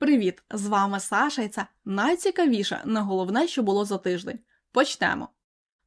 Привіт! З вами Саша, і це найцікавіше, не головне, що було за тиждень. Почнемо.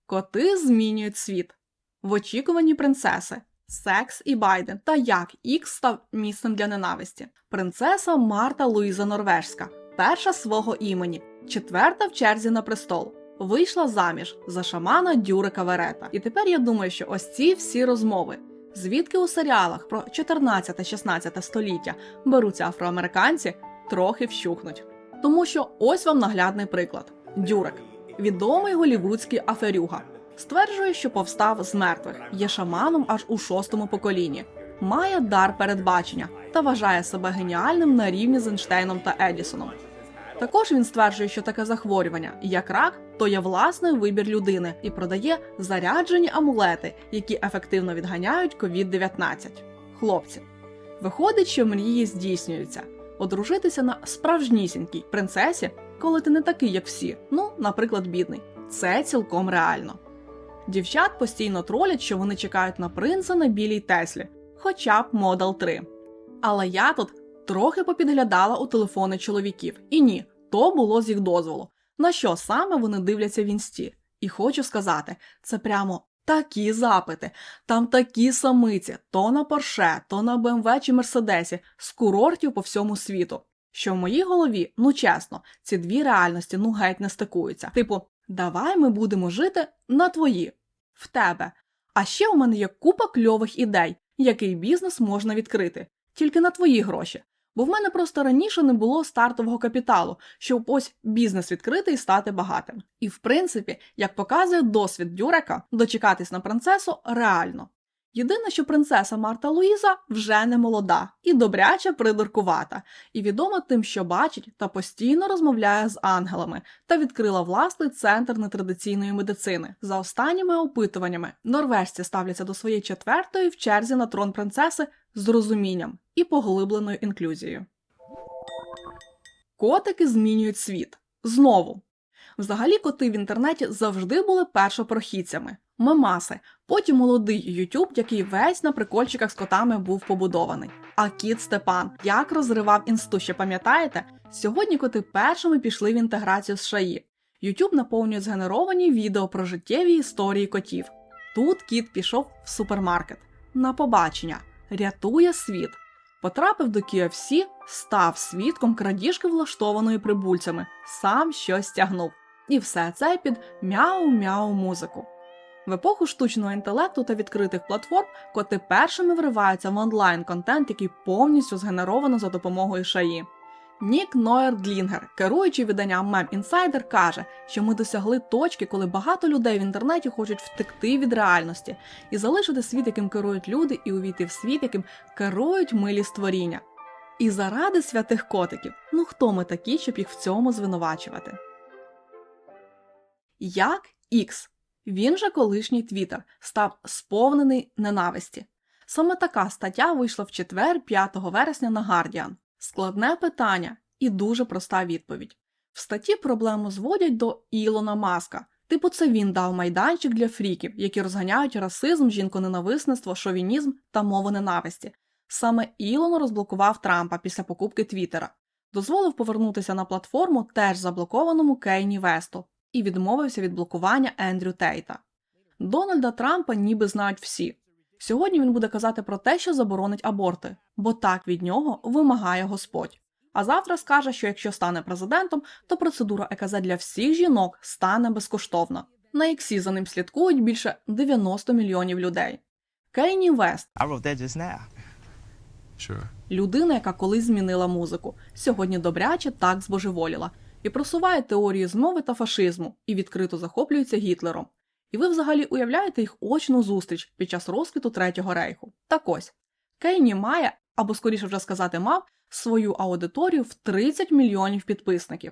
Коти змінюють світ. В очікуванні принцеси. Секс і Байден та як Ікс став місцем для ненависті. Принцеса Марта Луїза Норвежська, перша свого імені, четверта в черзі на престол. Вийшла заміж за шамана Дюрика Верета. І тепер я думаю, що ось ці всі розмови, звідки у серіалах про 14-16 століття беруться афроамериканці, трохи вщухнуть. Тому що ось вам наглядний приклад: Дюрик, відомий голівудський аферюга, стверджує, що повстав з мертвих, є шаманом аж у шостому поколінні, має дар передбачення та вважає себе геніальним на рівні з Ейнштейном та Едісоном. Також він стверджує, що таке захворювання, як рак, то є власний вибір людини і продає заряджені амулети, які ефективно відганяють COVID-19. Хлопці, виходить, що мрії здійснюються. Одружитися на справжнісінькій принцесі, коли ти не такий, як всі, ну, наприклад, бідний. Це цілком реально. Дівчат постійно тролять, що вони чекають на принца на білій Теслі, хоча б Model 3. Але я тут трохи попідглядала у телефони чоловіків, і ні, то було з їх дозволу. На що саме вони дивляться в інсті? І хочу сказати, це прямо такі запити, там такі самиці, то на Порше, то на БМВ чи Мерседесі, з курортів по всьому світу. Що в моїй голові, ну чесно, ці дві реальності ну геть не стикуються. Типу, давай ми будемо жити на твої, в тебе. А ще у мене є купа кльових ідей, який бізнес можна відкрити, тільки на твої гроші. Бо в мене просто раніше не було стартового капіталу, щоб ось бізнес відкрити і стати багатим. І в принципі, як показує досвід Дюрека, дочекатись на принцесу реально. Єдине, що принцеса Марта Луїза вже не молода і добряче придуркувата, і відома тим, що бачить та постійно розмовляє з ангелами, та відкрила власний центр нетрадиційної медицини. За останніми опитуваннями, норвежці ставляться до своєї четвертої в черзі на трон принцеси з розумінням і поглибленою інклюзією. Котики змінюють світ. Знову. Взагалі коти в інтернеті завжди були першопрохідцями. Мемаси, потім молодий Ютуб, який весь на прикольчиках з котами був побудований. А кіт Степан як розривав інсту, ще пам'ятаєте? Сьогодні коти першими пішли в інтеграцію з шаї. Ютуб наповнює згенеровані відео про життєві історії котів. Тут кіт пішов в супермаркет на побачення, рятує світ. Потрапив до KFC, став свідком крадіжки влаштованої прибульцями, сам щось тягнув. І все це під мяу-мяу музику. В епоху штучного інтелекту та відкритих платформ коти першими вриваються в онлайн-контент, який повністю згенеровано за допомогою шаї. Нік Ноєр Длінгер, керуючий виданням Mem Insider, каже, що ми досягли точки, коли багато людей в інтернеті хочуть втекти від реальності і залишити світ, яким керують люди, і увійти в світ, яким керують милі створіння. І заради святих котиків, ну хто ми такі, щоб їх в цьому звинувачувати? Як Ікс, він же колишній Твіттер, став сповнений ненависті. Саме така стаття вийшла в четвер, 5 вересня на Guardian. Складне питання і дуже проста відповідь. В статті проблему зводять до Ілона Маска. Типу, це він дав майданчик для фріків, які розганяють расизм, жінконенависництво, шовінізм та мову ненависті. Саме Ілон розблокував Трампа після покупки Твіттера, дозволив повернутися на платформу теж заблокованому Кейні Весту і відмовився від блокування Ендрю Тейта. Дональда Трампа ніби знають всі. Сьогодні він буде казати про те, що заборонить аборти, бо так від нього вимагає Господь. А завтра скаже, що якщо стане президентом, то процедура ЕКЗ для всіх жінок стане безкоштовна. На іксі за ним слідкують більше 90 мільйонів людей. Кейні Вест. Sure. людина, яка колись змінила музику, сьогодні добряче так збожеволіла і просуває теорії змови та фашизму і відкрито захоплюється Гітлером. І ви взагалі уявляєте їх очну зустріч під час розквіту Третього рейху. Так ось Кейні має, або скоріше вже сказати, мав свою аудиторію в 30 мільйонів підписників.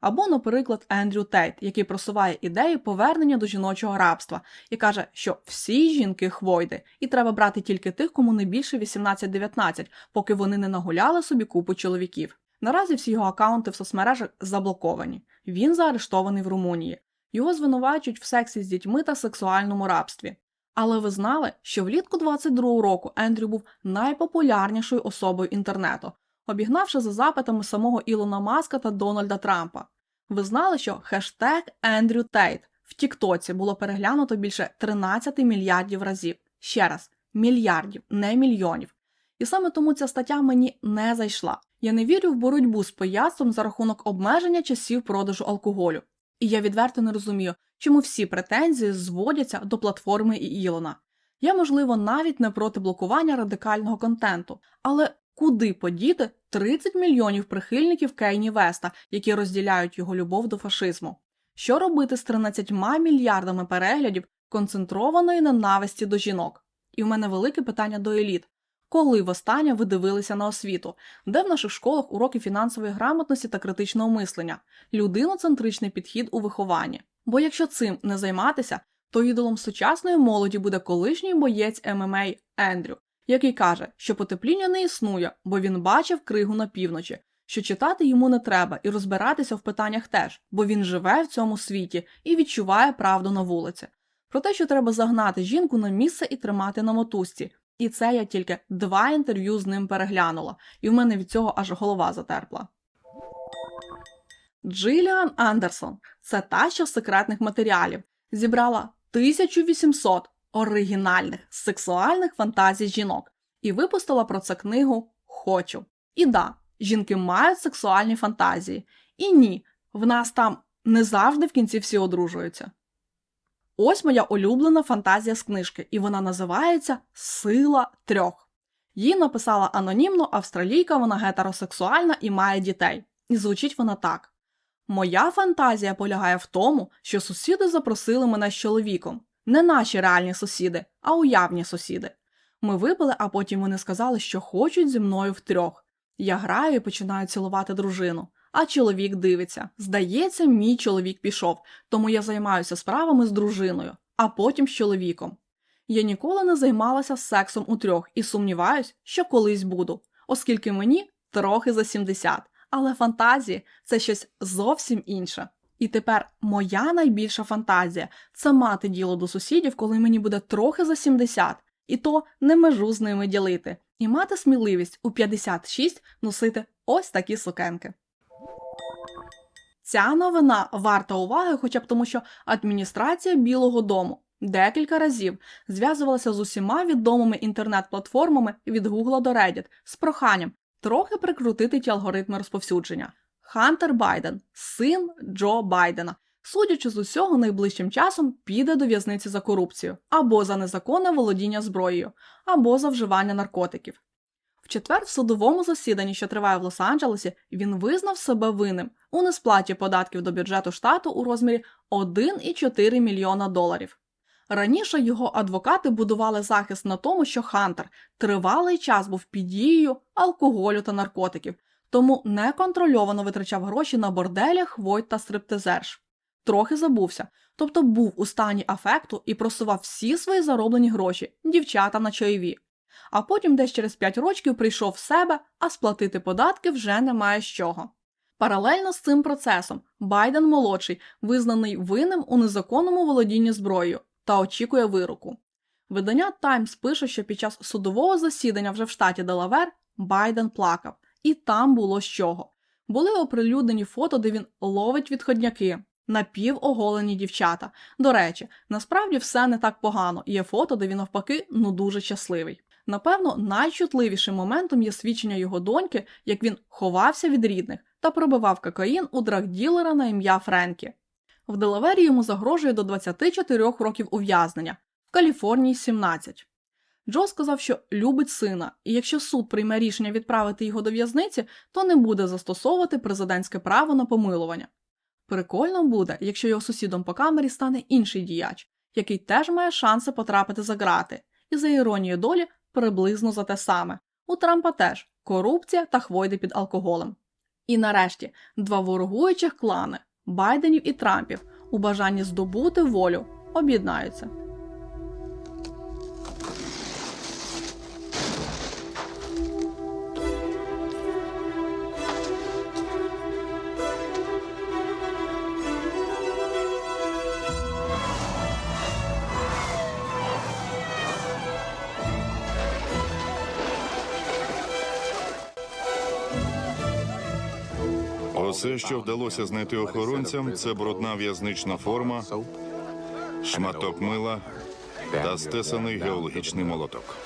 Або, наприклад, Ендрю Тейт, який просуває ідею повернення до жіночого рабства і каже, що всі жінки хвойди, і треба брати тільки тих, кому не більше 18-19, поки вони не нагуляли собі купу чоловіків. Наразі всі його акаунти в соцмережах заблоковані. Він заарештований в Румунії. Його звинувачують в сексі з дітьми та сексуальному рабстві. Але ви знали, що влітку 22-го року Ендрю був найпопулярнішою особою інтернету. обігнавши за запитами самого Ілона Маска та Дональда Трампа. Ви знали, що хештег Ендрю Тейт в Тіктоці було переглянуто більше 13 мільярдів разів. Ще раз, мільярдів, не мільйонів. І саме тому ця стаття мені не зайшла. Я не вірю в боротьбу з пияцтвом за рахунок обмеження часів продажу алкоголю. І я відверто не розумію, чому всі претензії зводяться до платформи і Ілона. Я, можливо, навіть не проти блокування радикального контенту, але куди подіти 30 мільйонів прихильників Кейні Веста, які розділяють його любов до фашизму? Що робити з 13 мільярдами переглядів концентрованої ненависті до жінок? І в мене велике питання до еліт. Коли востаннє ви дивилися на освіту, де в наших школах уроки фінансової грамотності та критичного мислення, людиноцентричний підхід у вихованні? Бо якщо цим не займатися, то ідолом сучасної молоді буде колишній боєць ММА Ендрю, який каже, що потепління не існує, бо він бачив кригу на півночі, що читати йому не треба і розбиратися в питаннях теж, бо він живе в цьому світі і відчуває правду на вулиці. Про те, що треба загнати жінку на місце і тримати на мотузці. І це я тільки два інтерв'ю з ним переглянула, і в мене від цього аж голова затерпла. Джиліан Андерсон це та, що секретних матеріалів зібрала 1800 оригінальних сексуальних фантазій жінок і випустила про це книгу Хочу. І да, жінки мають сексуальні фантазії. І ні, в нас там не завжди в кінці всі одружуються. Ось моя улюблена фантазія з книжки, і вона називається Сила трьох. Її написала анонімно австралійка, вона гетеросексуальна і має дітей. І звучить вона так: Моя фантазія полягає в тому, що сусіди запросили мене з чоловіком. Не наші реальні сусіди, а уявні сусіди. Ми випили, а потім вони сказали, що хочуть зі мною втрьох. Я граю і починаю цілувати дружину. А чоловік дивиться. Здається, мій чоловік пішов, тому я займаюся справами з дружиною, а потім з чоловіком. Я ніколи не займалася сексом у трьох і сумніваюсь, що колись буду, оскільки мені трохи за 70. Але фантазії це щось зовсім інше. І тепер моя найбільша фантазія це мати діло до сусідів, коли мені буде трохи за 70, і то не межу з ними ділити, і мати сміливість у 56 носити ось такі сукенки. Ця новина варта уваги, хоча б тому, що адміністрація Білого Дому декілька разів зв'язувалася з усіма відомими інтернет-платформами від Google до Reddit з проханням трохи прикрутити ті алгоритми розповсюдження. Хантер Байден, син Джо Байдена, судячи з усього, найближчим часом піде до в'язниці за корупцію або за незаконне володіння зброєю, або за вживання наркотиків. Четвер в судовому засіданні, що триває в Лос-Анджелесі, він визнав себе винним у несплаті податків до бюджету штату у розмірі 1,4 мільйона доларів. Раніше його адвокати будували захист на тому, що Хантер тривалий час був під дією алкоголю та наркотиків, тому неконтрольовано витрачав гроші на борделях, войт та стриптизерш. Трохи забувся, тобто був у стані афекту і просував всі свої зароблені гроші дівчатам на чайові. А потім десь через 5 років прийшов в себе, а сплатити податки вже немає з чого. Паралельно з цим процесом Байден молодший визнаний винним у незаконному володінні зброєю та очікує вироку. Видання Times пише, що під час судового засідання вже в штаті Делавер Байден плакав, і там було з чого. Були оприлюднені фото, де він ловить відходняки, напівоголені дівчата. До речі, насправді все не так погано, є фото, де він навпаки ну дуже щасливий. Напевно, найчутливішим моментом є свідчення його доньки, як він ховався від рідних та пробивав кокаїн у драгділера на ім'я Френкі. В Делавері йому загрожує до 24 років ув'язнення, в Каліфорнії 17. Джо сказав, що любить сина, і якщо суд прийме рішення відправити його до в'язниці, то не буде застосовувати президентське право на помилування. Прикольно буде, якщо його сусідом по камері стане інший діяч, який теж має шанси потрапити за грати, і за іронією долі приблизно за те саме. У Трампа теж корупція та хвойди під алкоголем. І нарешті два ворогуючих клани Байденів і Трампів у бажанні здобути волю об'єднаються. Усе, що вдалося знайти охоронцям, це брудна в'язнична форма, шматок мила та стесаний геологічний молоток.